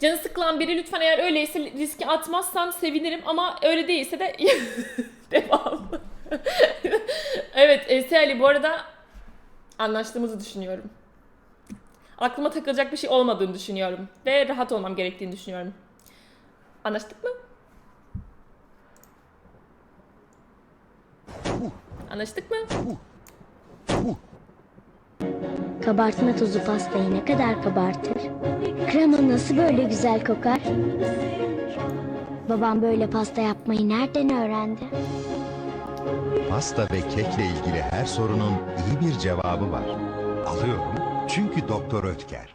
Canı sıkılan biri lütfen eğer öyleyse riski atmazsan sevinirim ama öyle değilse de devam. evet Esra Ali bu arada anlaştığımızı düşünüyorum. Aklıma takılacak bir şey olmadığını düşünüyorum. Ve rahat olmam gerektiğini düşünüyorum. Anlaştık mı? Anlaştık mı? Kabartma tozu pastayı ne kadar kabartır? Krema nasıl böyle güzel kokar? Babam böyle pasta yapmayı nereden öğrendi? Pasta ve kekle ilgili her sorunun iyi bir cevabı var. Alıyorum çünkü Doktor Ötker.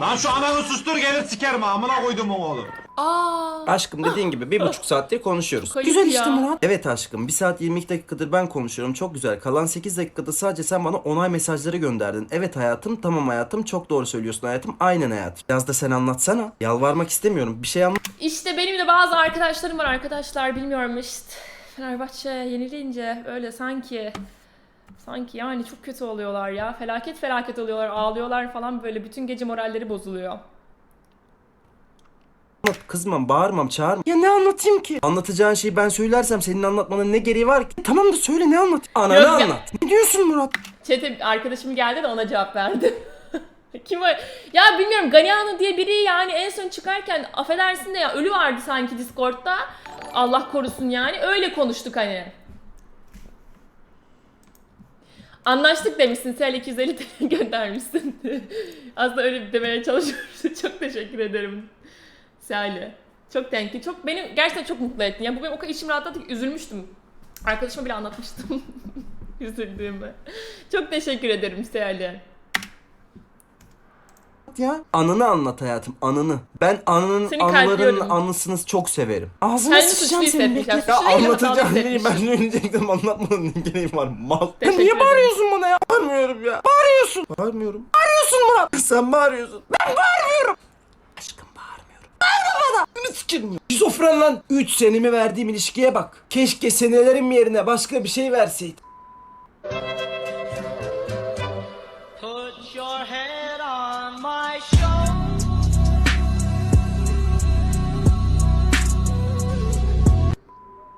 Lan şu ananı sustur gelir sikerim amına koydum oğlum. Aa, Aşkım dediğin gibi bir buçuk saattir konuşuyoruz. Kayıp güzel ya. işte Murat. Evet aşkım bir saat 22 dakikadır ben konuşuyorum çok güzel. Kalan 8 dakikada sadece sen bana onay mesajları gönderdin. Evet hayatım tamam hayatım çok doğru söylüyorsun hayatım aynen hayatım. Biraz da sen anlatsana. Yalvarmak istemiyorum bir şey anlat. işte benim de bazı arkadaşlarım var arkadaşlar bilmiyorum işte. Fenerbahçe yenilince öyle sanki sanki yani çok kötü oluyorlar ya. Felaket felaket oluyorlar, ağlıyorlar falan böyle bütün gece moralleri bozuluyor. Kızmam bağırmam çağırmam. Ya ne anlatayım ki? Anlatacağın şeyi ben söylersem senin anlatmanın ne gereği var ki? Tamam da söyle ne anlat? Ananı Yok ya. anlat. Ne diyorsun Murat? Çete arkadaşım geldi de ona cevap verdim. Kim o? Ya bilmiyorum Ganiano diye biri yani en son çıkarken affedersin de ya ölü vardı sanki Discord'da. Allah korusun yani. Öyle konuştuk hani. Anlaştık demişsin. Sen 250 TL göndermişsin. Aslında öyle demeye çalışıyoruz. çok teşekkür ederim. Sali. Çok you. Çok beni gerçekten çok mutlu ettin. Ya bu benim o kadar içim rahatladı ki üzülmüştüm. Arkadaşıma bile anlatmıştım. Üzüldüğümü. Çok teşekkür ederim Ya. Anını anlat hayatım anını. Ben anının Seni anılarının kalpliyorum. anısını çok severim. Ağzına Kendini sıçacağım suçlu senin bekle. ya. Ya Suçlu değil ama anlatacağım hatalı neyi ben hissetmiş. söyleyecektim anlatmanın ne gereği var mal. Ya Teşekkür niye ederim. bağırıyorsun bana ya? Bağırmıyorum ya. Bağırıyorsun. Bağırmıyorum. Bağırıyorsun Murat. Sen bağırıyorsun. Ben bağırmıyorum. Aşkım bağırmıyorum. Bağırma bana. Ne sikerim ya. Şizofren lan. 3 senemi verdiğim ilişkiye bak. Keşke senelerim yerine başka bir şey verseydim.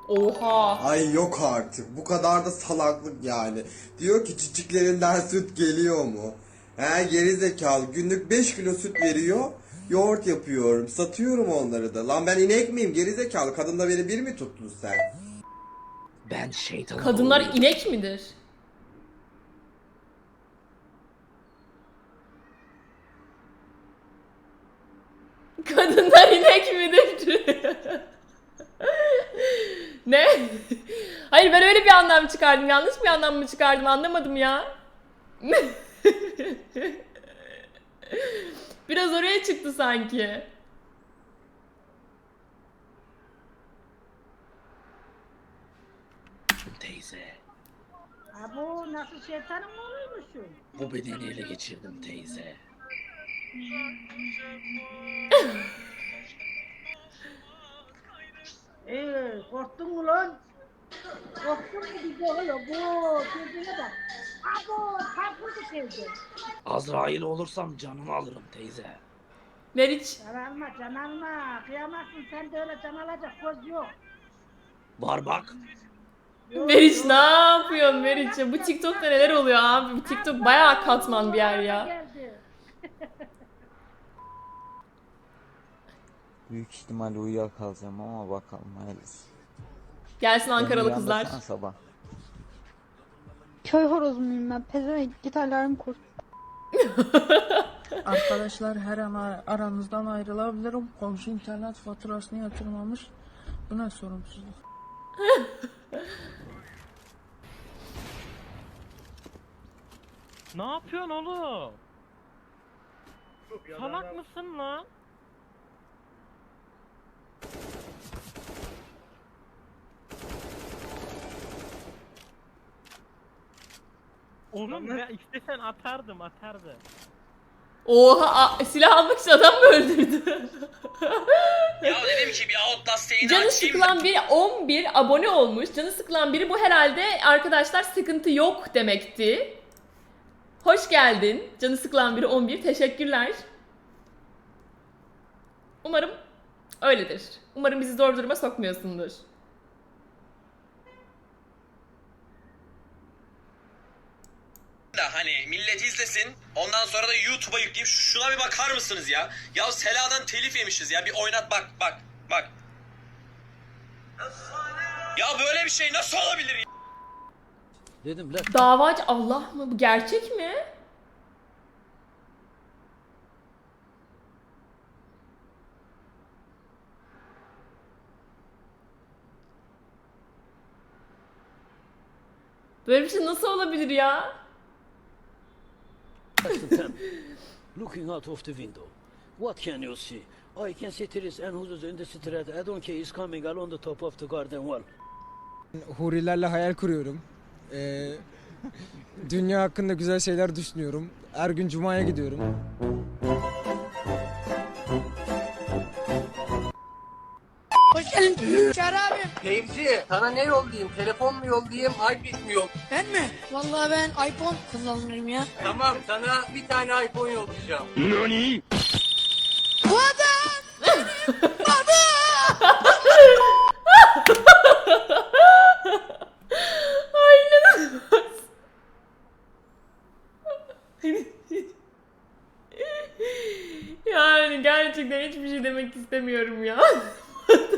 Oha. Ay yok artık. Bu kadar da salaklık yani. Diyor ki çiçeklerinden süt geliyor mu? He geri zekalı. Günlük 5 kilo süt veriyor. Yoğurt yapıyorum. Satıyorum onları da. Lan ben inek miyim? Geri zekalı. Kadında beni bir mi tuttun sen? Ben şeytanım. Kadınlar inek midir? Kadınlar inek midir? ne? Hayır ben öyle bir anlam çıkardım. Yanlış bir anlam mı çıkardım anlamadım ya. Biraz oraya çıktı sanki. teyze. Ha bu nasıl şeytanın mı oluyormuşsun? Bu bedeni ele geçirdim teyze. Ee, korktun mu lan? Azrail olursam canını alırım teyze. Meriç. Can alma can alma. Kıyamazsın sen de öyle can alacak göz yok. Var bak. Meriç ne yapıyorsun Meriç? ya? Bu TikTok'ta neler oluyor abi? Bu TikTok bayağı katman bir yer ya. Büyük ihtimalle uyuyakalacağım ama bakalım hayırlısı. Gelsin Ankaralı kızlar. sabah. Köy horozu muyum ben? Pezevenk git alarm kur. Arkadaşlar her an ar- aranızdan ayrılabilirim. Komşu internet faturasını yatırmamış. Bu ne sorumsuzluk? Ne yapıyorsun oğlum? Salak mısın lan? Oğlum ya istesen atardım atardım. Oha a- silah almak için adam mı öldürdü? Ya dedim ki bir Outlast yayını Canı sıkılan biri 11 abone olmuş. Canı sıkılan biri bu herhalde arkadaşlar sıkıntı yok demekti. Hoş geldin. Canı sıkılan biri 11. Teşekkürler. Umarım öyledir. Umarım bizi zor duruma sokmuyorsundur. Da hani millet izlesin. Ondan sonra da YouTube'a yükleyeyim. Şuna bir bakar mısınız ya? Ya Sela'dan telif yemişiz ya. Bir oynat bak bak bak. Ya böyle bir şey nasıl olabilir ya? Dedim lan Davacı Allah mı? Bu gerçek mi? Böyle bir şey nasıl olabilir ya? Looking out of the window. What can you see? I can see trees and houses in the street. I don't care is coming along the top of the garden wall. Hurilerle hayal kuruyorum. Ee, dünya hakkında güzel şeyler düşünüyorum. Her gün cumaya gidiyorum. Çağrı abi. Teyze sana ne yollayayım? Telefon mu yollayayım? iPad mi yollayayım? Ben mi? Vallahi ben iPhone kullanırım ya. Tamam sana bir tane iPhone yollayacağım. Bu adam! Ay inanılmaz. yani gerçekten hiçbir şey demek istemiyorum ya.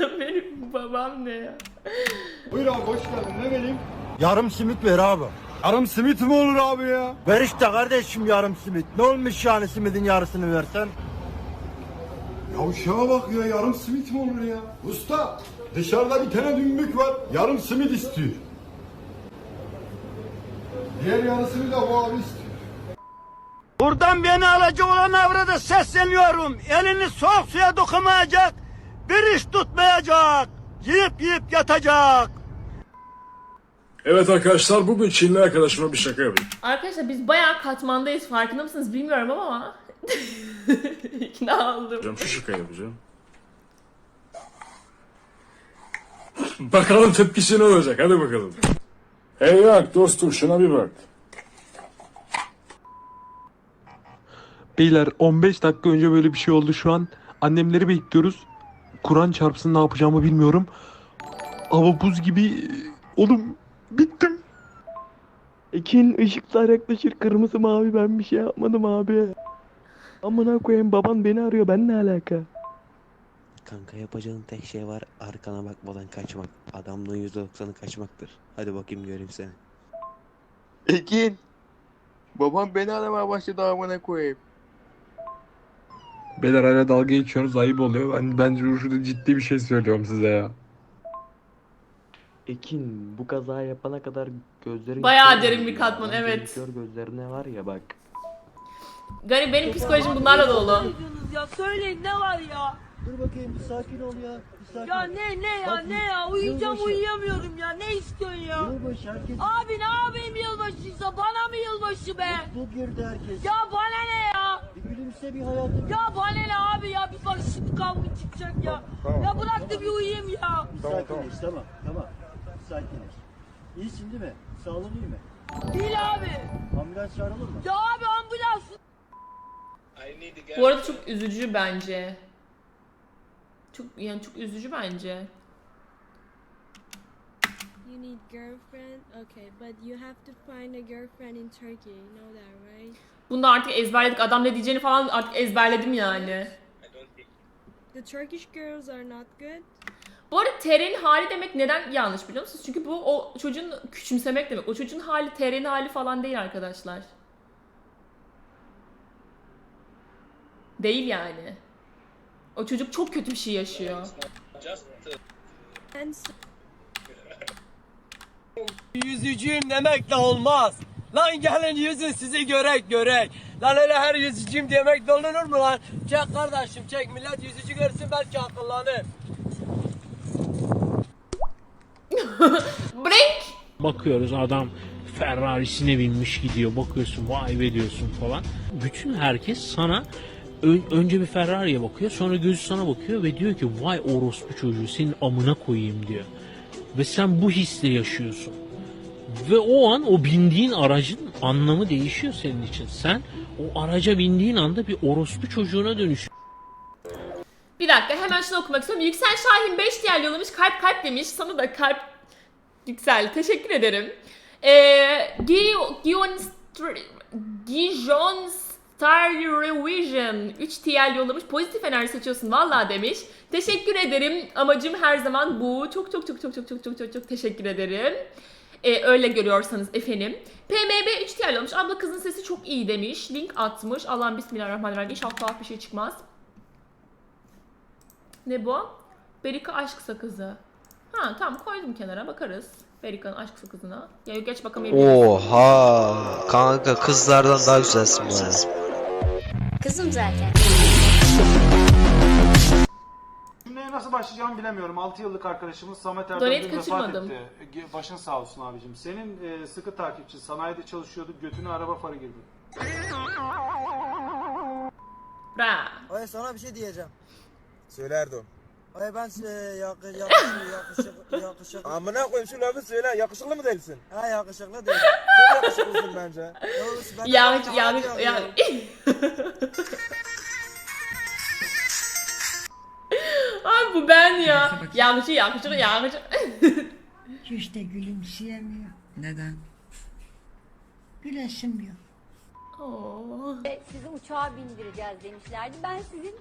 Benim babam ne ya? Buyur abi hoş geldin ne vereyim? Yarım simit ver abi. Yarım simit mi olur abi ya? Ver işte kardeşim yarım simit. Ne olmuş yani simidin yarısını versen? Ya şuna bak ya yarım simit mi olur ya? Usta dışarıda bir tane dümbük var. Yarım simit istiyor. Diğer yarısını da bu abi istiyor. Buradan beni alacak olan avrada sesleniyorum. Elini soğuk suya dokunmayacak. Bir iş tutmayacak. Yiyip yiyip yatacak. Evet arkadaşlar bugün Çinli arkadaşıma bir şaka yapayım. Arkadaşlar biz bayağı katmandayız farkında mısınız bilmiyorum ama ikna oldum. Şu şaka yapacağım. bakalım tepkisi ne olacak hadi bakalım. Hey bak dostum şuna bir bak. Beyler 15 dakika önce böyle bir şey oldu şu an. Annemleri bekliyoruz. Kur'an çarpsın ne yapacağımı bilmiyorum. Hava buz gibi. Oğlum bittim. Ekin ışıklar yaklaşır kırmızı mavi ben bir şey yapmadım abi. Amına koyayım baban beni arıyor ben ne alaka? Kanka yapacağın tek şey var arkana bakmadan kaçmak. Adamlığın %90'ı kaçmaktır. Hadi bakayım göreyim seni. Ekin. Babam beni aramaya başladı amına koyayım. Beyler hala dalga geçiyorsunuz ayıp oluyor. Ben bence şurada ciddi bir şey söylüyorum size ya. Ekin bu kaza yapana kadar gözlerin Bayağı derin bir katman, evet. Kör gözlerine var ya bak. Garip benim psikolojim bunlarla dolu. Ya söyleyin ne var ya? Dur bakayım bir sakin ol ya. Bir sakin Ya ne ne ya ne ya? Uyuyacağım Yılbaşı. uyuyamıyorum ya. Ne istiyorsun ya? Yılbaşı herkes Abi ne yapayım yılbaşıysa bana mı yılbaşı be? mutlu girdi herkes. Ya bana ne ya? Bir gülümse bir hayatım. Ya bana ne abi ya? Bir bak şimdi kavga çıkacak ya. Ya bırak da bir uyuyayım ya. Bir sakinleş tamam tamam. Bir sakinleş. İyisin değil mi? Sağlığın iyi mi? Değil abi. Ambulans çağıralım mı? Ya abi ambulans. Bu arada çok üzücü bence. Çok yani çok üzücü bence. You need girlfriend? Okay, but you have to find a girlfriend in Turkey. You know that, right? Bunu da artık ezberledik. Adam ne diyeceğini falan artık ezberledim yani. The Turkish girls are not good. Bu arada TR'nin hali demek neden yanlış biliyor musunuz? Çünkü bu o çocuğun küçümsemek demek. O çocuğun hali TR'nin hali falan değil arkadaşlar. Değil yani. O çocuk çok kötü bir şey yaşıyor. Yüzücüyüm demek de olmaz. Lan gelin yüzün sizi görek görek. Lan öyle her yüzücüyüm demek de olur mu lan? Çek kardeşim çek millet yüzücü görsün belki akıllanır. Break! Bakıyoruz adam Ferrari'sine binmiş gidiyor. Bakıyorsun vay be diyorsun falan. Bütün herkes sana ön- önce bir Ferrari'ye bakıyor sonra gözü sana bakıyor ve diyor ki vay orospu çocuğu senin amına koyayım diyor. Ve sen bu hisle yaşıyorsun. Ve o an o bindiğin aracın anlamı değişiyor senin için. Sen o araca bindiğin anda bir orospu çocuğuna dönüşüyorsun. Bir dakika hemen şunu okumak istiyorum. Yüksel Şahin 5 diğer yollamış. Kalp kalp demiş. Sana da kalp Yüksel. Teşekkür ederim. Ee, Gi- Gion Gijon Star Revision 3 TL yollamış. Pozitif enerji seçiyorsun valla demiş. Teşekkür ederim. Amacım her zaman bu. Çok çok çok çok çok çok çok çok çok teşekkür ederim. Ee, öyle görüyorsanız efendim. PMB 3 TL yollamış. Abla kızın sesi çok iyi demiş. Link atmış. Allah'ım bismillahirrahmanirrahim. İnşallah tuhaf bir şey çıkmaz. Ne bu? Berika aşk sakızı. Ha tamam koydum kenara bakarız. Berika'nın aşk sakızına. Ya yok geç bakamayabiliriz. Oha kanka kızlardan daha güzelsin bu arada. Kızım zaten. Nasıl başlayacağımı bilemiyorum. 6 yıllık arkadaşımız Samet Erdem Donate dün vefat kaçırmadım. etti. Başın sağ olsun abicim. Senin e, sıkı takipçi, sanayide çalışıyordu, götüne araba farı girdi. Bra. Ay sana bir şey diyeceğim. Söyle Erdoğan. Ay ben e, yakı, yakışıklı, yakışıklı, yakışıklı. Amına koyayım şu lafı söyle. Yakışıklı mı değilsin? Ha yakışıklı değil. Çok yakışıklısın bence. Doğrusu ben Yanlış de- yanlış bu ben ya. Yanlışı yakışır yakışır. Hiç de gülümseyemiyor. Neden? Gülesim yok. Oo. Sizi uçağa bindireceğiz demişlerdi. Ben sizin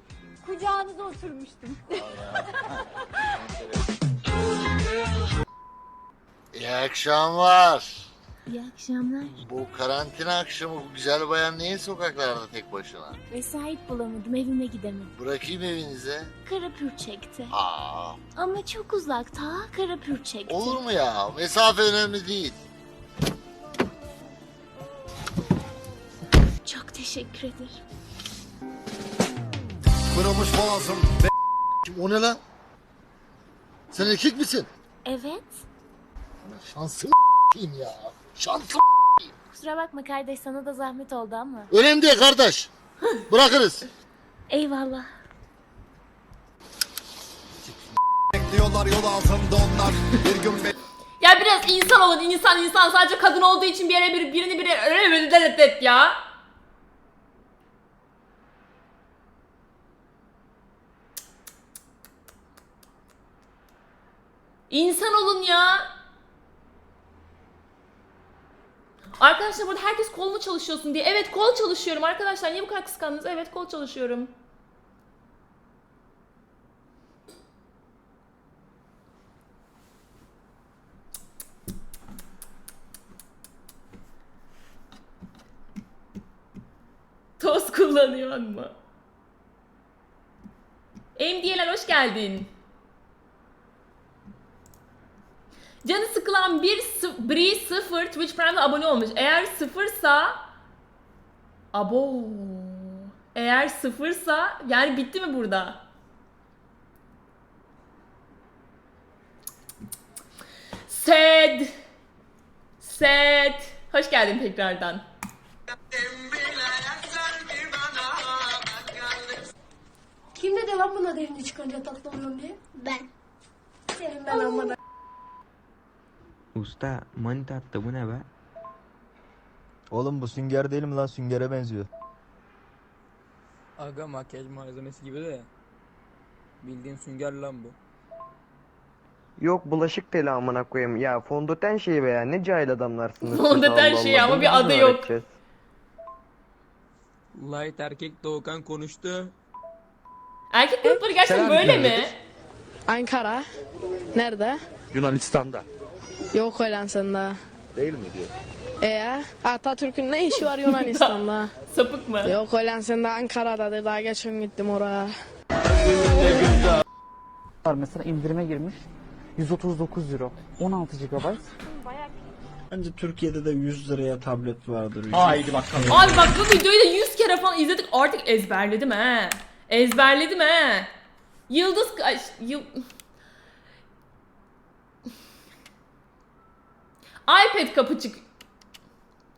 kucağınıza oturmuştum. İyi akşamlar. İyi akşamlar. Bu karantina akşamı bu güzel bayan niye sokaklarda tek başına? Vesait bulamadım, evime gidemedim. Bırakayım evinize. Karapür çekti. Aa, Ama çok uzakta, karapür çekti. olur mu ya? Mesafe önemli değil. Çok teşekkür ederim. Kırılmış boğazım. O ne lan? Sen erkek misin? Evet. Şansım ya. Şansım. Kusura bakma kardeş, sana da zahmet oldu ama. Önemli değil kardeş. Bırakırız. Eyvallah. Bekliyorlar yol altında onlar. Bir gün Ya biraz insan olun insan insan sadece kadın olduğu için bir yere bir, birini bir yere et ya. İnsan olun ya. Arkadaşlar burada herkes kol mu çalışıyorsun diye. Evet kol çalışıyorum arkadaşlar. Niye bu kadar kıskandınız? Evet kol çalışıyorum. Toz kullanıyor mu? MDL'ler hoş geldin. Canı sıkılan bir Bri 0 Twitch Prime'da abone olmuş. Eğer sıfırsa Abo. Eğer sıfırsa yani bitti mi burada? Sad. Sad. Hoş geldin tekrardan. Kim dedi lan buna derini çıkarınca tatlı oluyorum diye? Ben. Senin ben amına. Usta manita attı bu ne be? Oğlum bu sünger değil mi lan? Süngere benziyor. Aga makyaj malzemesi gibi de. Bildiğin sünger lan bu. Yok bulaşık teli amına koyayım. Ya fondöten şeyi be ya ne cahil adamlarsınız. siz, Fondöten Allah şeyi Allah. ama Bunu bir adı yok. öğreteceğiz? Light erkek Doğukan konuştu. Erkek grupları gerçekten böyle mi? Ankara. Nerede? Yunanistan'da. Yok Hollanda'da. Değil mi diyor? Ee, Atatürk'ün ne işi var Yunanistan'da? Sapık mı? Yok Hollanda'da Ankara'dadır. Daha geçen gittim oraya. Mesela indirime girmiş. 139 euro. 16 GB. Bence Türkiye'de de 100 liraya tablet vardır. Haydi bakalım. Abi bak bu videoyu da 100 kere falan izledik artık ezberledim he. Ezberledim he. Yıldız ay, yıl... iPad kapı çık.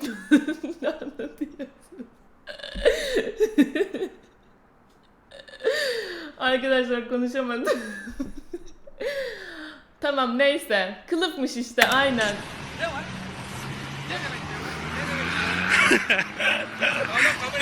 Arkadaşlar konuşamadım. tamam neyse. Kılıfmış işte aynen. Ne var? Ne demek? Ne demek? Allah kabul